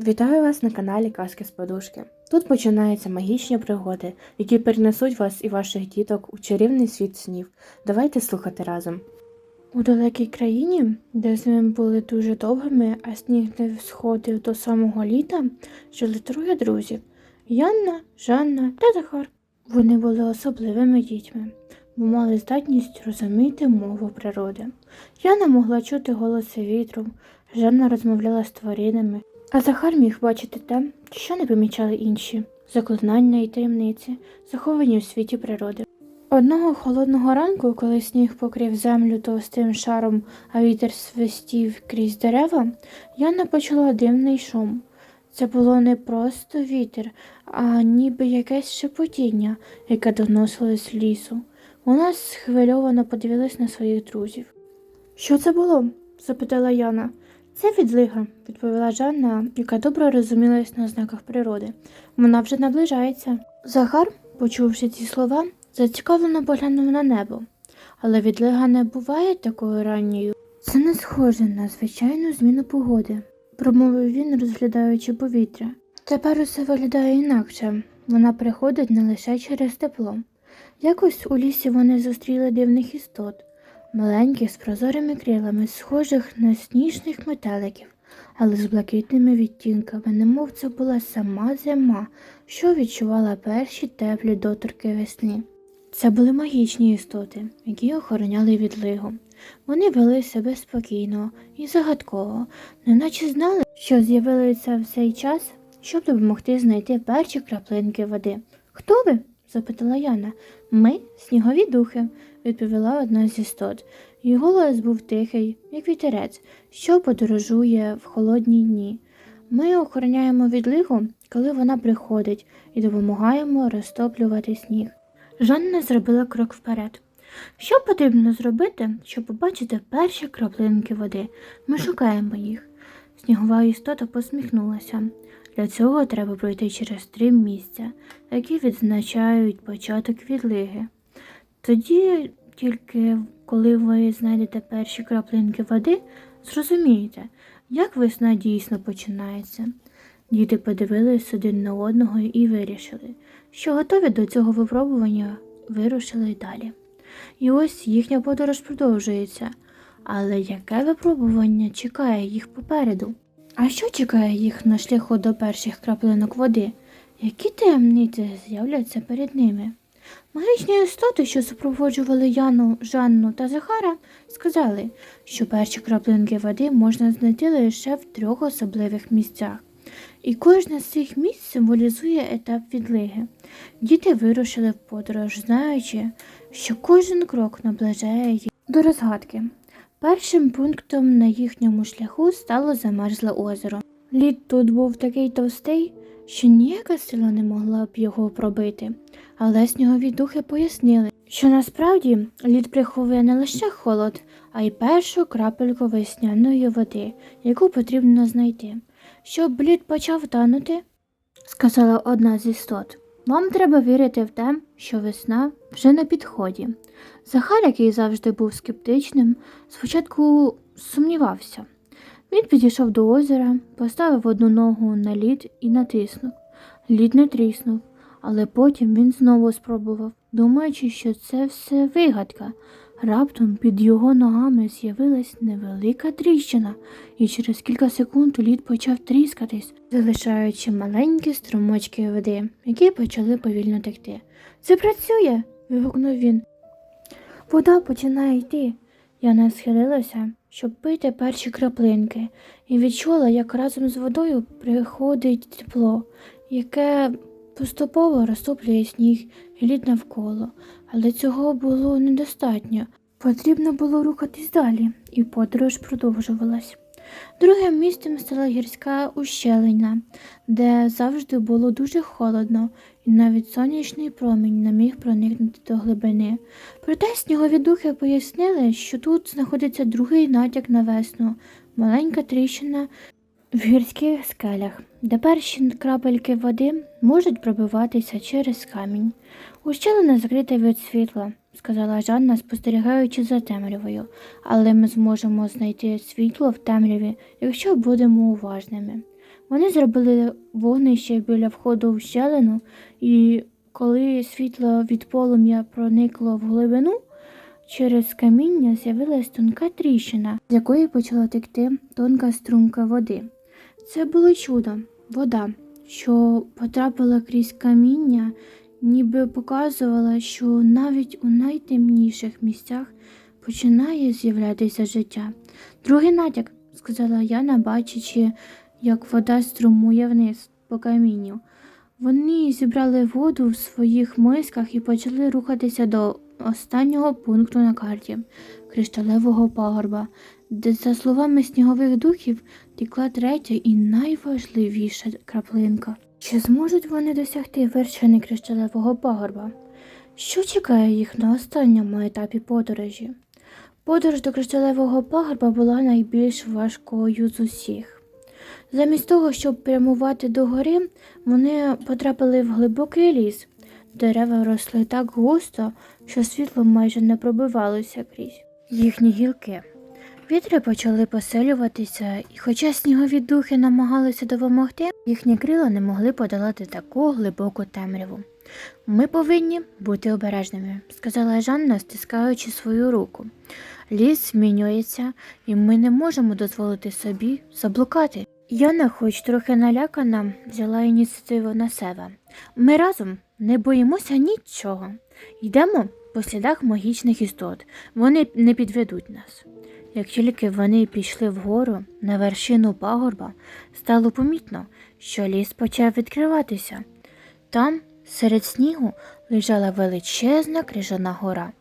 Вітаю вас на каналі Казки з Подушки. Тут починаються магічні пригоди, які перенесуть вас і ваших діток у чарівний світ снів. Давайте слухати разом. У далекій країні, де зими були дуже довгими, а сніг не сходив до самого літа, жили троє друзів Янна, Жанна та Захар. Вони були особливими дітьми, бо мали здатність розуміти мову природи. Яна могла чути голоси вітру, Жанна розмовляла з тваринами, а Захар міг бачити те, що не помічали інші заклинання і таємниці, заховані у світі природи. Одного холодного ранку, коли сніг покрив землю товстим шаром, а вітер свистів крізь дерева, Яна почула дивний шум. Це було не просто вітер, а ніби якесь шепотіння, яке доносилось з лісу. Вона схвильовано подивилась на своїх друзів. Що це було? запитала Яна. Це відлига, відповіла Жанна, яка добре розумілась на знаках природи. Вона вже наближається. Захар, почувши ці слова, зацікавлено поглянув на небо. Але відлига не буває такою ранньою. Це не схоже на звичайну зміну погоди, промовив він, розглядаючи повітря. Тепер усе виглядає інакше. Вона приходить не лише через тепло. Якось у лісі вони зустріли дивних істот маленьких з прозорими крилами, схожих на сніжних метеликів, але з блакитними відтінками, немов це була сама зима, що відчувала перші теплі доторки весни. Це були магічні істоти, які охороняли відлигу. Вони вели себе спокійно і загадково, неначе знали, що з'явилися в цей час, щоб допомогти знайти перші краплинки води. Хто ви? запитала Яна. Ми снігові духи, відповіла одна з істот. Її голос був тихий, як вітерець, що подорожує в холодні дні. Ми охороняємо відлигу, коли вона приходить, і допомагаємо розтоплювати сніг. Жанна зробила крок вперед. Що потрібно зробити, щоб побачити перші краплинки води? Ми шукаємо їх. Снігова істота посміхнулася. Для цього треба пройти через три місця, які відзначають початок відлиги. Тоді, тільки коли ви знайдете перші краплинки води, зрозумієте, як весна дійсно починається. Діти подивились один на одного і вирішили, що готові до цього випробування вирушили й далі. І ось їхня подорож продовжується. Але яке випробування чекає їх попереду? А що чекає їх на шляху до перших краплинок води? Які таємниці з'являться перед ними? Магічні істоти, що супроводжували Яну, Жанну та Захара, сказали, що перші краплинки води можна знайти лише в трьох особливих місцях. І кожне з цих місць символізує етап відлиги. Діти вирушили в подорож, знаючи, що кожен крок наближає їх до розгадки. Першим пунктом на їхньому шляху стало замерзле озеро. Лід тут був такий товстий, що ніяка сила не могла б його пробити. Але снігові духи пояснили, що насправді лід приховує не лише холод, а й першу крапельку весняної води, яку потрібно знайти. Щоб лід почав танути, сказала одна з істот. Вам треба вірити в те, що весна вже на підході. Захар, який завжди був скептичним, спочатку сумнівався. Він підійшов до озера, поставив одну ногу на лід і натиснув. Лід не тріснув, але потім він знову спробував, думаючи, що це все вигадка. Раптом під його ногами з'явилась невелика тріщина, і через кілька секунд лід почав тріскатись, залишаючи маленькі струмочки води, які почали повільно текти. Це працює. вигукнув він. Вода починає йти. Яна схилилася, щоб пити перші краплинки, і відчула, як разом з водою приходить тепло, яке поступово розтоплює сніг і лід навколо, але цього було недостатньо. Потрібно було рухатись далі, і подорож продовжувалась. Другим місцем стала гірська ущелина, де завжди було дуже холодно, і навіть сонячний промінь не міг проникнути до глибини. Проте снігові духи пояснили, що тут знаходиться другий натяк на весну, маленька тріщина в гірських скелях, де перші крапельки води можуть пробиватися через камінь. Ущелина закрита від світла, сказала Жанна, спостерігаючи за темрявою, але ми зможемо знайти світло в темряві, якщо будемо уважними. Вони зробили вогнище біля входу в щелину, і коли світло від полум'я проникло в глибину, через каміння з'явилась тонка тріщина, з якої почала текти тонка струмка води. Це було чудо, вода, що потрапила крізь каміння, ніби показувала, що навіть у найтемніших місцях починає з'являтися життя. Другий натяк, сказала Яна, бачачи, як вода струмує вниз по камінню. Вони зібрали воду в своїх мисках і почали рухатися до останнього пункту на карті кришталевого пагорба, де, за словами снігових духів, текла третя і найважливіша краплинка. Чи зможуть вони досягти вершини кришталевого пагорба? Що чекає їх на останньому етапі подорожі? Подорож до кришталевого пагорба була найбільш важкою з усіх. Замість того, щоб прямувати до гори, вони потрапили в глибокий ліс. Дерева росли так густо, що світло майже не пробивалося крізь їхні гілки. Вітри почали поселюватися, і хоча снігові духи намагалися допомогти, їхні крила не могли подолати таку глибоку темряву. Ми повинні бути обережними, сказала Жанна, стискаючи свою руку. Ліс змінюється, і ми не можемо дозволити собі заблукати. Яна, хоч трохи налякана, взяла ініціативу на себе. Ми разом не боїмося нічого. Йдемо по слідах магічних істот. Вони не підведуть нас. Як тільки вони пішли вгору на вершину пагорба, стало помітно, що ліс почав відкриватися. Там, серед снігу, лежала величезна крижана гора.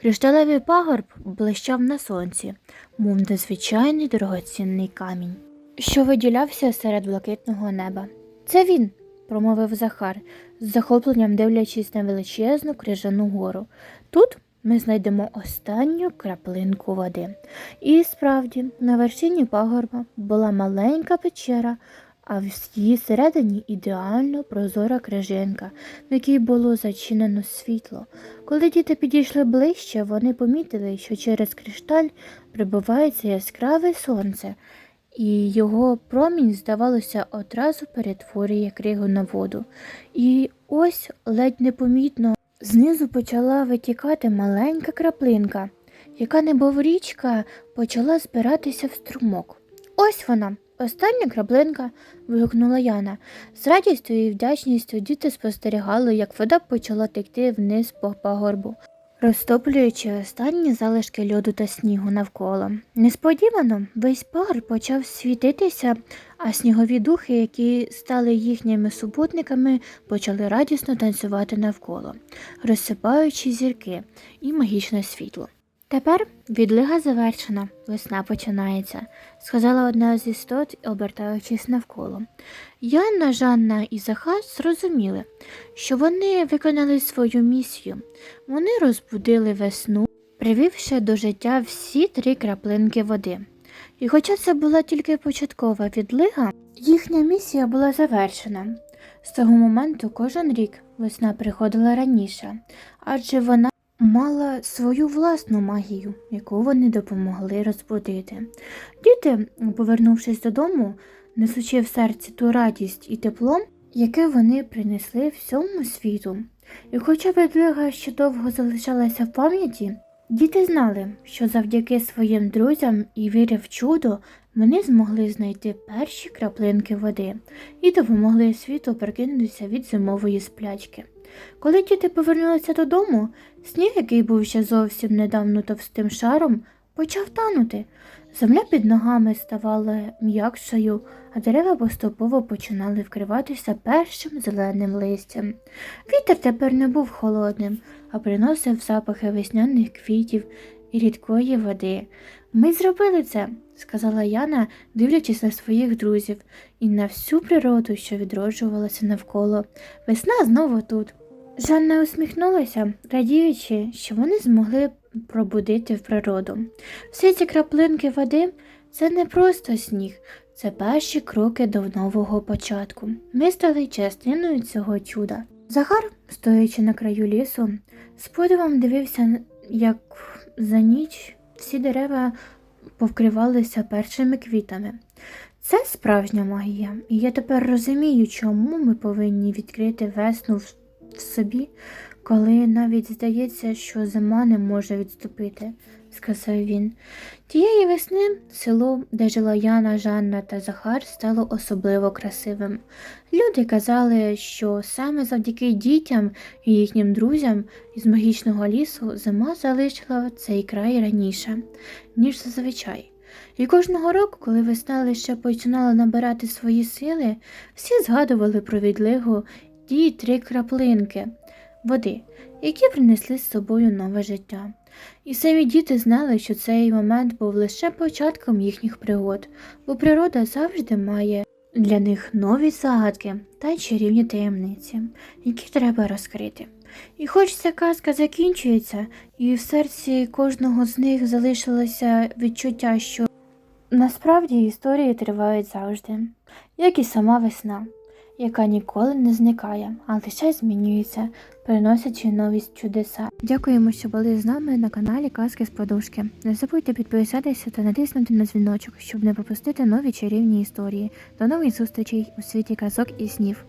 Кришталевий пагорб блищав на сонці, мов незвичайний дорогоцінний камінь, що виділявся серед блакитного неба. Це він, промовив Захар, з захопленням дивлячись на величезну крижану гору. Тут ми знайдемо останню краплинку води. І справді, на вершині пагорба була маленька печера, а в її середині ідеально прозора крижинка, в якій було зачинено світло. Коли діти підійшли ближче, вони помітили, що через кришталь прибувається яскраве сонце, і його промінь, здавалося, одразу перетворює кригу на воду. І ось ледь непомітно знизу почала витікати маленька краплинка, яка немов річка почала збиратися в струмок. Ось вона, остання краплинка, вигукнула Яна. З радістю і вдячністю діти спостерігали, як вода почала текти вниз по пагорбу, розтоплюючи останні залишки льоду та снігу навколо. Несподівано весь пар почав світитися, а снігові духи, які стали їхніми супутниками, почали радісно танцювати навколо, розсипаючи зірки і магічне світло. Тепер відлига завершена, весна починається, сказала одна з істот, обертаючись навколо. Янна, Жанна і Захар зрозуміли, що вони виконали свою місію. Вони розбудили весну, привівши до життя всі три краплинки води. І хоча це була тільки початкова відлига, їхня місія була завершена. З того моменту кожен рік весна приходила раніше, адже вона мала свою власну магію, яку вони допомогли розбудити. Діти, повернувшись додому, несучи в серці ту радість і тепло, яке вони принесли всьому світу. І хоча відлига ще довго залишалася в пам'яті, діти знали, що завдяки своїм друзям і вірі в чудо вони змогли знайти перші краплинки води і допомогли світу прокинутися від зимової сплячки. Коли діти повернулися додому, сніг, який був ще зовсім недавно товстим шаром, почав танути. Земля під ногами ставала м'якшою, а дерева поступово починали вкриватися першим зеленим листям. Вітер тепер не був холодним, а приносив запахи весняних квітів і рідкої води. Ми зробили це, сказала Яна, дивлячись на своїх друзів і на всю природу, що відроджувалася навколо. Весна знову тут. Жанна усміхнулася, радіючи, що вони змогли пробудити в природу. Всі ці краплинки води це не просто сніг, це перші кроки до нового початку. Ми стали частиною цього чуда. Захар, стоячи на краю лісу, з подивом дивився, як за ніч всі дерева повкривалися першими квітами. Це справжня магія, і я тепер розумію, чому ми повинні відкрити весну в в собі, коли навіть здається, що зима не може відступити, сказав він. Тієї весни село, де жила Яна, Жанна та Захар, стало особливо красивим. Люди казали, що саме завдяки дітям і їхнім друзям із магічного лісу зима залишила цей край раніше, ніж зазвичай. І кожного року, коли весна лише починала набирати свої сили, всі згадували про відлигу ті три краплинки води, які принесли з собою нове життя. І самі діти знали, що цей момент був лише початком їхніх пригод, бо природа завжди має для них нові загадки та чарівні таємниці, які треба розкрити. І хоч ця казка закінчується, і в серці кожного з них залишилося відчуття, що насправді історії тривають завжди, як і сама весна, яка ніколи не зникає, а лише змінюється, приносячи нові чудеса. Дякуємо, що були з нами на каналі Казки з Подушки. Не забудьте підписатися та натиснути на дзвіночок, щоб не пропустити нові чарівні історії. До нових зустрічей у світі казок і снів.